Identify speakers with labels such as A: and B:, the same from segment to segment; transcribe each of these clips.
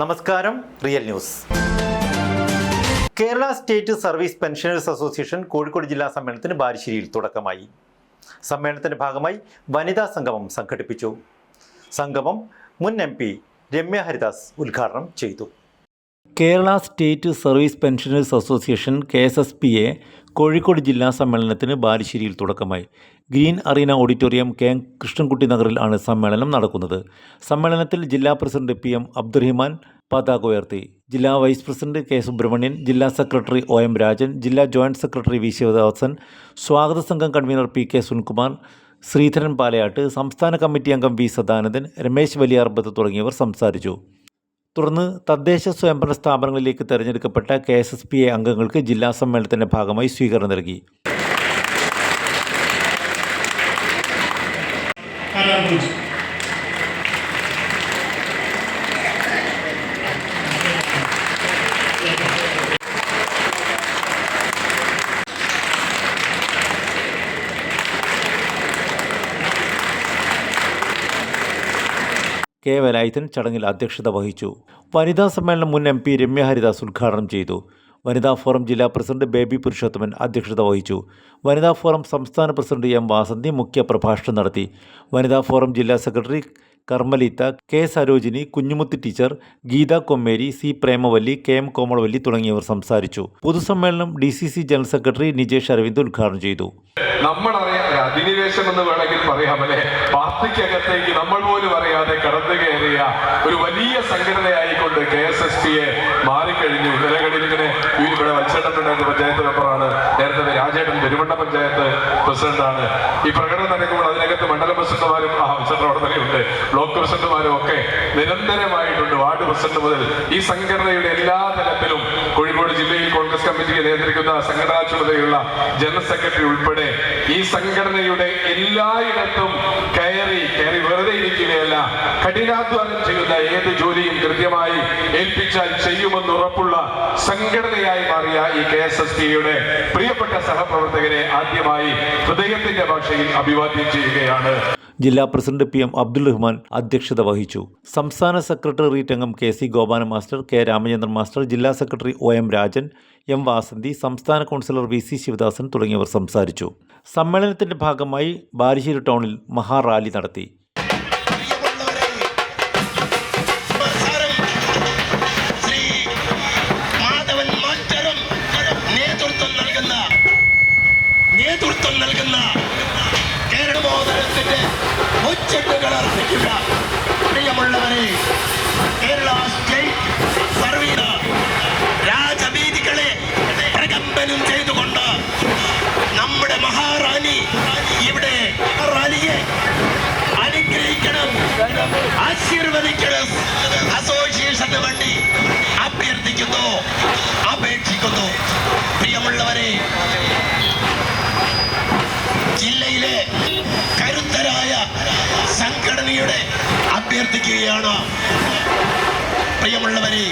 A: നമസ്കാരം real news. Kerala state service pensioners association Kozhikode ജില്ലാ സമ്മേളനത്തിന് ബാരിശ്ശേരിയിൽ തുടക്കമായി. സമ്മേളനത്തിന്റെ ഭാഗമായി വനിതാ സംഗമം സംഘടിപ്പിച്ചു. സംഗമം മുൻ എം പി രമ്യ ഹരിദാസ് ഉദ്ഘാടനം ചെയ്തു. Kerala state service pensioners association K S S P A Kozhikode ജില്ലാ സമ്മേളനത്തിന് ബാലുശ്ശേരിയിൽ തുടക്കമായി. Green arena auditorium K Krishnankutty നഗറിൽ ആണ് സമ്മേളനം നടക്കുന്നത്. സമ്മേളനത്തിൽ ജില്ലാ പ്രസിഡന്റ് പി എം അബ്ദുറഹിമാൻ പതാക ഉയർത്തി. ജില്ലാ വൈസ് പ്രസിഡന്റ് കെ സുബ്രഹ്മണ്യൻ ജില്ലാ സെക്രട്ടറി ഒ എം രാജൻ ജില്ലാ ജോയിന്റ് സെക്രട്ടറി വി ശിവദാസൻ സ്വാഗത സംഘം convener P K Sunilkumar Sreedharan Palayat സംസ്ഥാന കമ്മിറ്റി അംഗം വി സദാനന്ദൻ രമേശ് വലിയാർബത്ത് തുടങ്ങിയവർ സംസാരിച്ചു. തുടർന്ന് തദ്ദേശ സ്വയംഭരണ സ്ഥാപനങ്ങളിലേക്ക് തെരഞ്ഞെടുക്കപ്പെട്ട K S S P A അംഗങ്ങൾക്ക് ജില്ലാ സമ്മേളനത്തിന്റെ ഭാഗമായി സ്വീകരണം നൽകി
B: Karabut.
A: കെ വലായുധൻ ചടങ്ങിൽ അധ്യക്ഷത വഹിച്ചു. വനിതാ സമ്മേളനം മുൻ എം പി രമ്യ ഹരിദാസ് ഉദ്ഘാടനം ചെയ്തു. വനിതാ ഫോറം ജില്ലാ പ്രസിഡന്റ് ബേബി പുരുഷോത്തമൻ അധ്യക്ഷത വഹിച്ചു. വനിതാ ഫോറം സംസ്ഥാന പ്രസിഡന്റ് എം വാസന്തി മുഖ്യ പ്രഭാഷണം നടത്തി. വനിതാ ഫോറം ജില്ലാ secretary Karmalitha K Sarojini Kunjumuthi teacher Geetha Kommeri C Premavalli K M Komalavalli തുടങ്ങിയവർ സംസാരിച്ചു. പൊതുസമ്മേളനം D C C general secretary Nijesh Aravind ഉദ്ഘാടനം ചെയ്തു.
C: നമ്മളറിയാം അധിനിവേശം എന്ന് പാർട്ടിക്കകത്തേക്ക് നമ്മൾ പോലും അറിയാതെ കടന്നു കയറിയ ഒരു വലിയ സംഘടനയായിക്കൊണ്ട് കെ എസ് എസ് പിയെ മാറിക്കഴിഞ്ഞു. നിലകളിൽ ഇങ്ങനെ വച്ചേട്ടനുണ്ടായിരുന്ന പഞ്ചായത്ത് മെമ്പറാണ് നേരത്തെ രാജേട്ടൻ പെരുമണ്ണ പഞ്ചായത്ത് പ്രസിഡന്റാണ്. ഈ പ്രകടനം നടക്കുമ്പോൾ അതിനകത്ത് മണ്ഡലം പ്രസിഡന്റുമാരും ആ പ്രസിഡന്റ് അവിടെ ബ്ലോക്ക് പ്രസിഡന്റുമാരും ഒക്കെ നിരന്തരമായിട്ടുണ്ട് വാർഡ് പ്രസിഡന്റ് മുതൽ. ഈ സംഘടനയുടെ എല്ലാ തലത്തിലും കോഴിക്കോട് ജില്ലയിൽ കോൺഗ്രസ് കമ്മിറ്റിയെ നിയന്ത്രിക്കുന്ന സംഘടനാ ചുമതലയുള്ള ജനറൽ സെക്രട്ടറി ഉൾപ്പെടെ ഈ സംഘടനയുടെ എല്ലായിടത്തും കയറി കയറി വെറുതെ ഇരിക്കുകയല്ല കഠിനാധ്വാനം ചെയ്യുന്ന ഏത് ജോലിയും കൃത്യമായി ഏൽപ്പിച്ചാൽ ചെയ്യുമെന്ന് ഉറപ്പുള്ള സംഘടനയായി മാറിയ ഈ കെ എസ് എസ് പിയുടെ പ്രിയപ്പെട്ട സഹപ്രവർത്തകരെ ആദ്യമായി ഹൃദയത്തിന്റെ ഭാഷയിൽ അഭിവാദ്യം ചെയ്യുകയാണ്.
A: ജില്ലാ president P M Abdul Rahman അധ്യക്ഷത വഹിച്ചു. സംസ്ഥാന സെക്രട്ടേറിയറ്റ് അംഗം K C Gopala master K Ramachandran master ജില്ലാ secretary O M Rajan M Vasanthi സംസ്ഥാന കൗൺസിലർ വി സി ശിവദാസൻ തുടങ്ങിയവർ സംസാരിച്ചു. സമ്മേളനത്തിന്റെ ഭാഗമായി ബാലിശ്ശേരി ടൗണിൽ മഹാറാലി നടത്തി.
D: നേതൃത്വം നൽകുന്ന കേരളബോധനത്തിന്റെ മുച്ചെട്ടുകൾ അർപ്പിക്കുക. പ്രിയമുള്ളവരെ കേരള സ്റ്റേറ്റ് സർവീസ് രാജവീതികളെ പ്രകമ്പനം ചെയ്തുകൊണ്ട് നമ്മുടെ മഹാറാണി ഇവിടെ റാലിയെ അനുഗ്രഹിക്കണം ആശീർവദിക്കണം അഭ്യർത്ഥിക്കുകയാണ്. പ്രിയമുള്ളവരെ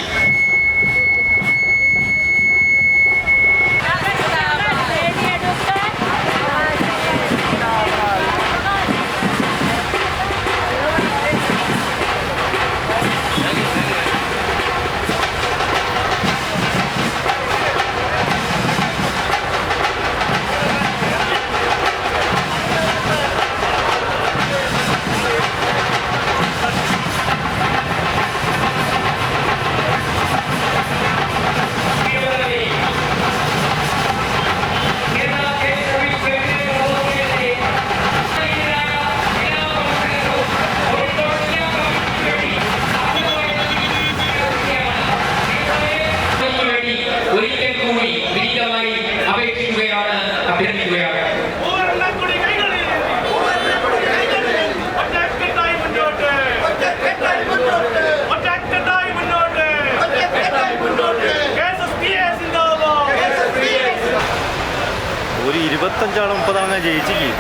A: ഇരുപത്തഞ്ചാളും ഞാൻ ജയിച്ചില്ലേ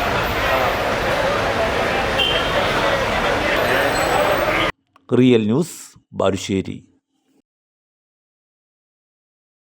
A: റിയൽ ന്യൂസ് ബാലുശ്ശേരി.